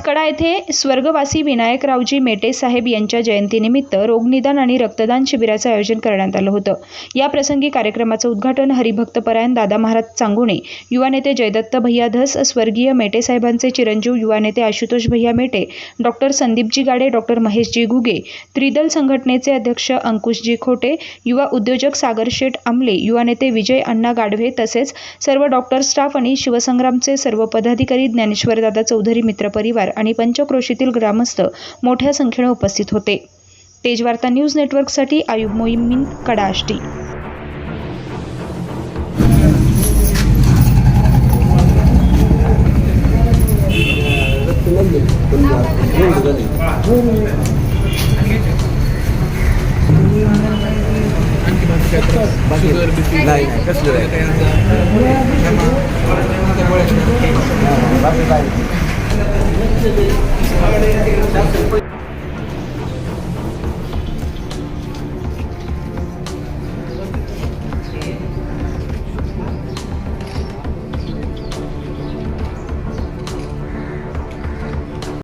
कडा येथे स्वर्गवासी विनायकरावजी मेटे साहेब यांच्या जयंतीनिमित्त रोगनिदान आणि रक्तदान शिबिराचं आयोजन करण्यात आलं होतं. या प्रसंगी कार्यक्रमाचं उद्घाटन हरिभक्तपरायण दादा महाराज चांगुणे युवा नेते जयदत्त भैया धस स्वर्गीय मेटे साहेबांचे चिरंजीव युवा नेते आशुतोष भैया मेटे डॉक्टर संदीपजी गाडे डॉक्टर महेशजी घुगे त्रिदल संघटनेचे अध्यक्ष अंकुशजी खोटे युवा उद्योजक सागर शेठ आमले युवा नेते विजय अण्णा गाढवे तसेच सर्व डॉक्टर स्टाफ आणि शिवसंग्रामचे सर्व पदाधिकारी ज्ञानेश्वरदादा चौधरी मित्रपरिवार आणि पंचक्रोशीतील ग्रामस्थ मोठ्या संख्येने उपस्थित होते. तेजवार्ता न्यूज नेटवर्कसाठी आयुब मोईमीन कडाष्टी. नाही.